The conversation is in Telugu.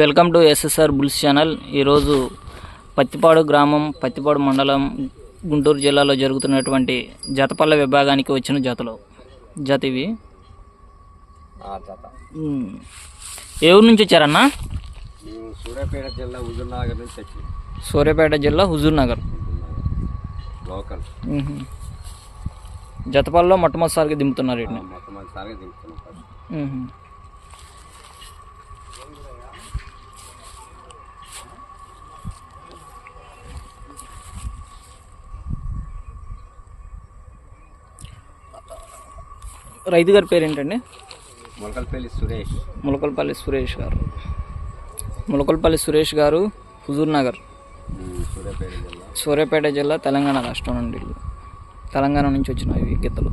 Welcome to SSR bulls channel. ఈరోజు పత్తిపాడు గ్రామం పత్తిపాడు మండలం గుంటూరు జిల్లాలో జరుగుతున్నటువంటి జతపల్ల విభాగానికి వచ్చిన జతలు. జత. ఇవి. ఏ ఊరు నుంచి వచ్చారన్నా? సూర్యాపేట జిల్లా హుజూర్నగర్ నుంచి వచ్చి. సూర్యాపేట జిల్లా హుజూర్ నగర్. లోకల్. జతపల్లలో మొట్టమొదటిసారిగా దింపుతున్నారు మొట్టమొదటిసారిగా దింపుతున్నాం రైతు గారి పేరేంటండి? మొలకల్పల్లి సురేష్. ములకల్పల్లి సురేష్ గారు. ములకల్పల్లి సురేష్ గారు హుజూర్ నగర్. సూర్యాపేట జిల్లా. తెలంగాణ రాష్ట్రం నుండి. తెలంగాణ నుంచి వచ్చిన ఇవి గిత్తలు